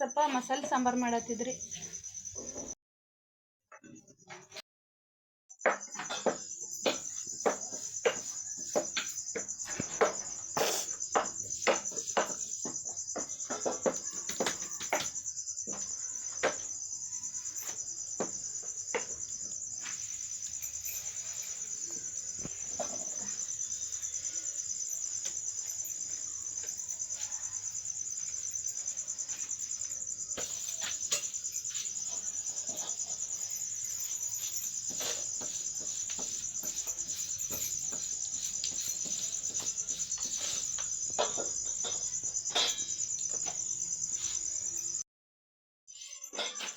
ಸ್ವಲ್ಪ ಮಸಾಲೆ ಸಾಂಬಾರು ಮಾಡತ್ತಿದ್ರಿ.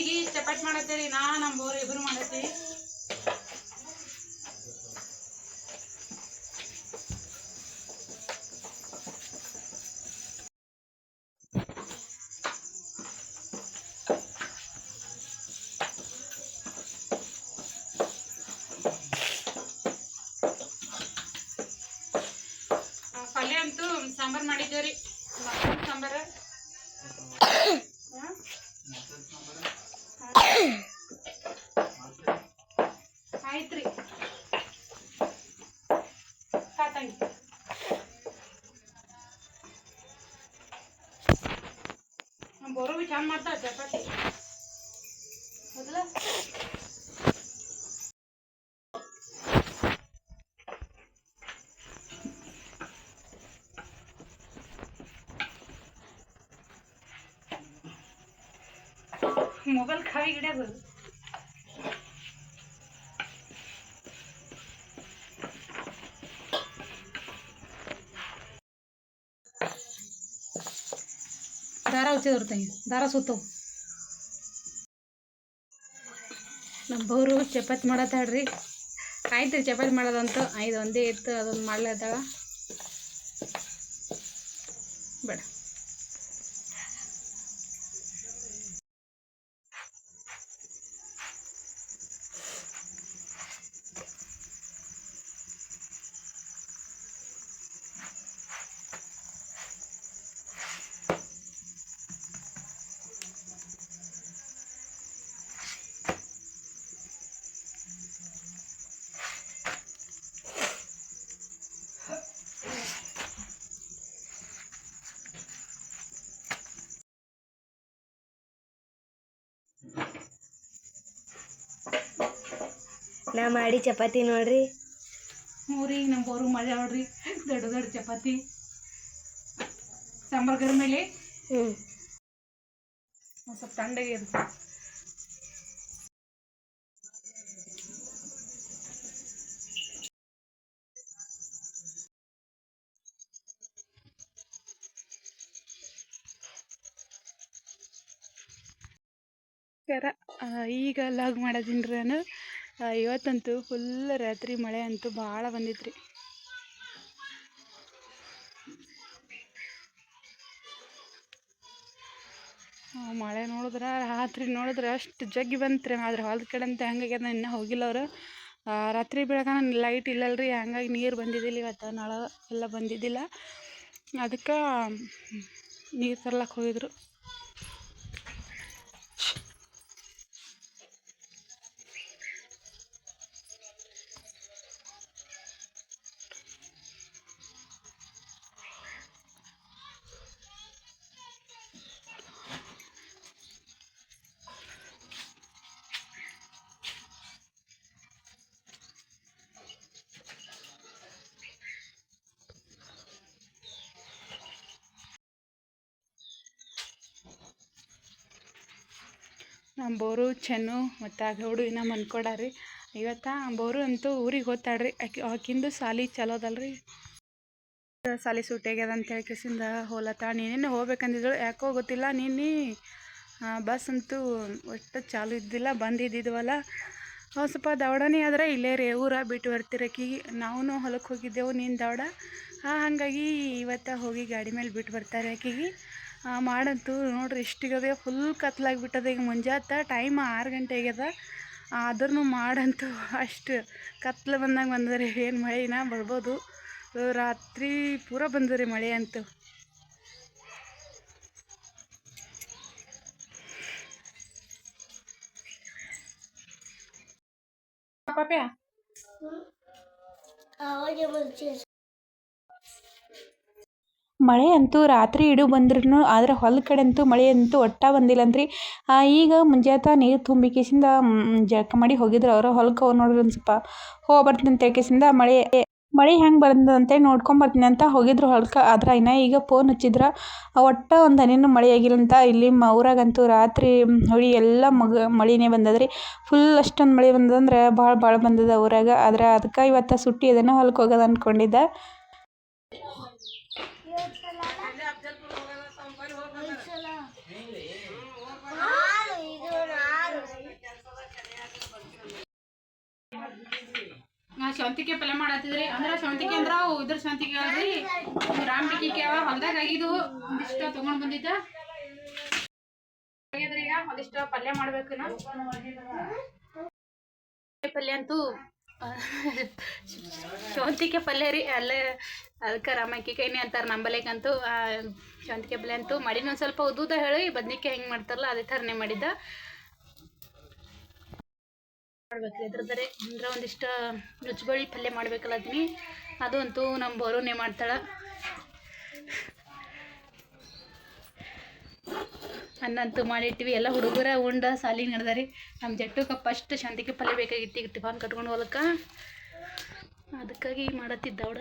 ಸಂಜಿಗೆ ಚಪಾತಿ ಮಾಡತ್ತೀರಿ ನಾ ನಮ್ಮ ಬೋರ್ ಇಬ್ರು ಮಾಡತ್ತೀವಿ ಪಲ್ಯ ಅಂತೂ ಸಾಂಬಾರ್ ಮಾಡಿದ್ದೇವ್ರಿ ಸಾಂಬಾರ. ನಮ್ಮ ಬೋರು ಬಿ ಚಂದ ಮಾಡ್ತಾವ ಚಪಾತಿ ದಾರ ಹಚ್ಚಿದ್ರು ತಂಗಿ. ದಾರ ಸುತ್ತವು ನಮ್ಮ ಚಪಾತಿ ಮಾಡತ್ತಾಳ್ರಿ ಆಯ್ತು ರೀ ಚಪಾತಿ ಮಾಡೋದಂತೂ. ಐದು ಒಂದೇ ಇತ್ತು, ಅದೊಂದು ಮಾಡ್ಲತ್ತಾಳ ಬೇಡ. ನಾ ಮಾಡಿ ಚಪಾತಿ ನೋಡ್ರಿ. ಮೂರಿ ನಮ್ಮ ಬೋರು ಮಜಾ ನೋಡ್ರಿ. ದೊಡ್ಡ ದೊಡ್ಡ ಚಪಾತಿ. ಸಾಂಬಾರ್ ಗರ ಮೇಲೆ ಹ್ಞೂ ಒಂದ್ ಸ್ವಲ್ಪ ತಣ್ಣಗೆ ಇರುತ್ತೆ ಈಗ ಲಾಗ್ ಮಾಡೋದಿನ್ರಿ ನಾನು ಇವತ್ತಂತೂ ಫುಲ್ ರಾತ್ರಿ ಮಳೆ ಅಂತೂ ಭಾಳ ಬಂದಿತ್ರಿ. ಮಳೆ ನೋಡಿದ್ರೆ, ರಾತ್ರಿ ನೋಡಿದ್ರೆ ಅಷ್ಟು ಜಗ್ಗಿ ಬಂತ್ರಿ. ಆದ್ರೆ ಹೊಲದ ಕಡೆ ಅಂತ ಹೆಂಗಾಗ್ಯದ ಇನ್ನೂ ಹೋಗಿಲ್ಲ ಅವರು. ರಾತ್ರಿ ಬೆಳಗಾನ ಲೈಟ್ ಇಲ್ಲಲ್ರಿ, ಹಂಗಾಗಿ ನೀರು ಬಂದಿದ್ದಿಲ್ಲ ಇವತ್ತು, ನಳ ಎಲ್ಲ ಬಂದಿದ್ದಿಲ್ಲ. ಅದಕ್ಕೆ ನೀರು ತರ್ಲಕ್ಕೆ ಹೋಗಿದ್ರು. ನಮ್ಮ ಬೋರು ಚೆನ್ನು ಮತ್ತು ಗೌಡು ಇನ್ನೂ ಮನ್ಕೊಡಾರಿ ಇವತ್ತು ಬೋರು ಅಂತೂ ಊರಿಗೆ ಹೋಗ್ತಾಳ್ರಿ. ಆಕಿ ಆಕಿಂದು ಸಾಲಿ ಚಲೋದಲ್ರಿ ಸಾಲಿ ಸೂಟಿಯಾಗ್ಯದ ಅಂತ ಹೇಳ್ಕೆಸಿಂದ ಹೋಲತ್ತ ನೀನೇನು ಹೋಗ್ಬೇಕಂದಿದ್ದಳು? ಯಾಕೋ ಗೊತ್ತಿಲ್ಲ. ನೀನು ಬಸ್ ಅಂತೂ ಒಟ್ಟು ಚಾಲು ಇದ್ದಿಲ್ಲ ಬಂದಿದ್ದಿದ್ವಲ್ಲ ಒಂದು ಸ್ವಲ್ಪ ದೌಡನೇ ಆದ್ರೆ ಇಲ್ಲೇ ರೀ, ಊರ ಬಿಟ್ಟು ಬರ್ತೀರ ಆಕಿಗೆ ನಾವು ಹೊಲಕ್ಕೆ ಹೋಗಿದ್ದೆವು, ನೀನು ದೌಡ ಹಾಗಾಗಿ ಇವತ್ತು ಹೋಗಿ ಗಾಡಿ ಮೇಲೆ ಬಿಟ್ಟು ಬರ್ತಾರೆ ಆಕಿಗೆ. ಮಾಡಂತೂ ನೋಡ್ರಿ ಇಷ್ಟಿಗದೆ ಫುಲ್ ಕತ್ಲಾಗ್ಬಿಟ್ಟದ. ಈಗ ಮುಂಜಾತ ಟೈಮ್ ಆರು ಗಂಟೆ ಆಗ್ಯದ ಆದ್ರೂ ಮಾಡಂತು ಅಷ್ಟು ಕತ್ಲು ಬಂದಾಗ ಬಂದರೆ ಏನು ಮಳೆನ ಬರ್ಬೋದು. ರಾತ್ರಿ ಪೂರ ಬಂದರೆ ಮಳೆ ಅಂತು. ಪಾಪ್ಯಾ? ಮಳೆ ಅಂತೂ ರಾತ್ರಿ ಇಡು ಬಂದ್ರೂ ಆದ್ರೆ ಹೊಲ ಕಡೆ ಅಂತೂ ಮಳೆ ಅಂತೂ ಒಟ್ಟ ಬಂದಿಲ್ಲ ಅಂತ್ರಿ ಈಗ ಮುಂಜಾತ ನೀರು ತುಂಬಿಕೇಸಿಂದ ಜಳಕ ಮಾಡಿ ಹೋಗಿದ್ರು ಅವರು. ಹೊಲಕ್ಕೆ ಹೋಗಿ ನೋಡ್ರಿ ಒಂದು ಸ್ವಲ್ಪ ಹೋಗಿ ಬರ್ತೀನಿ ಅಂತ ಮಳೆ ಮಳೆ ಹೆಂಗೆ ಬಂದದ ಅಂತೇಳಿ ನೋಡ್ಕೊಂಬರ್ತೀನಿ ಅಂತ ಹೋಗಿದ್ರು ಹೊಲಕ್ಕೆ ಆದ್ರೆ ಇನ್ನ ಈಗ ಫೋನ್ ಹಚ್ಚಿದ್ರ ಒಟ್ಟ ಒಂದು ಹನಿನೂ ಮಳೆ ಆಗಿಲ್ಲ ಅಂತ. ಇಲ್ಲಿ ಊರಾಗಂತೂ ರಾತ್ರಿ ಹೊಳಿ ಎಲ್ಲ ಮಗ, ಮಳೆನೇ ಬಂದದ್ರಿ. ಫುಲ್ ಅಷ್ಟೊಂದು ಮಳೆ ಬಂದದಂದ್ರೆ ಭಾಳ ಭಾಳ ಬಂದದ ಊರಾಗ. ಆದ್ರೆ ಅದಕ್ಕೆ ಇವತ್ತು ಸುಟ್ಟಿ ಅದನ್ನು ಹೊಲಕ್ಕೆ ಹೋಗೋದು ಅಂದ್ಕೊಂಡಿದ್ದೆ ನಾ ಶಾವಂತಿಗೆ ಪಲ್ಯ ಮಾಡತ್ತಿದ್ರಿ. ಅಂದ್ರ ಶಾವಂತಿಗೆ ಅಂದ್ರೆ ಅವು ಇದ್ರ ಶಾವಂತಿಗೆ ಅಲ್ರಿ. ರಾಮಟಿಗೆ ಅವ. ಹೊಲ್ದಾಗ ಆಗಿದ್ದು ಒಂದಿಷ್ಟ ತಗೊಂಡ್ ಬಂದಿದ್ದ. ಈಗ ಒಂದಿಷ್ಟ ಪಲ್ಯ ಮಾಡ್ಬೇಕು ನಾ. ಪಲ್ಯ ಅಂತೂ ಶಾವಂತಿಗೆ ಪಲ್ಯ ರೀ, ಅಲ್ಲೇ ಅದಕ್ಕೆ ರಾಮಕ್ಕಿ ಕೈನಿ ಅಂತಾರೆ ನಂಬಲೇಕಂತೂ ಶಾವಂತಿಗೆ ಪಲ್ಯ ಅಂತೂ ಮಾಡಿನ, ಒಂದು ಸ್ವಲ್ಪ ಉದ್ದುದ ಹೇಳಿ, ಬದ್ನಿಕಾಯಿ ಹೆಂಗೆ ಮಾಡ್ತಾರಲ್ಲ, ಅದೇ ಥರನೇ ಮಾಡಿದ್ದ. ಮಾಡ್ಬೇಕು ಇದ್ರದರೆ ಅಂದ್ರೆ ಒಂದಿಷ್ಟು ರುಚಿಬಳ್ಳಿ ಪಲ್ಯ ಮಾಡ್ಬೇಕಲ್ಲ ಅದನ್ನ ಅದು ಅಂತೂ ನಮ್ಮ ಬೋರೂನೇ ಮಾಡ್ತಾಳೆ. ಅನ್ನ ಅಂತೂ ಮಾಡಿಟ್ಟಿವಿ. ಎಲ್ಲ ಹುಡುಗರ ಉಂಡ ಸಾಲಿ ನಡೆದಾರಿ. ನಮ್ಮ ಜಟ್ಟಕ್ಕೆ ಫಸ್ಟ್ ಶಾಂತಿಗೆ ಪಲ್ಯ ಬೇಕಾಗಿತ್ತು. ಈಗ ಟಿಫಾನ್ ಕಟ್ಕೊಂಡು ಹೋಲಕ್ಕ ಅದಕ್ಕಾಗಿ ಮಾಡತ್ತಿದ್ದ ಅವಡ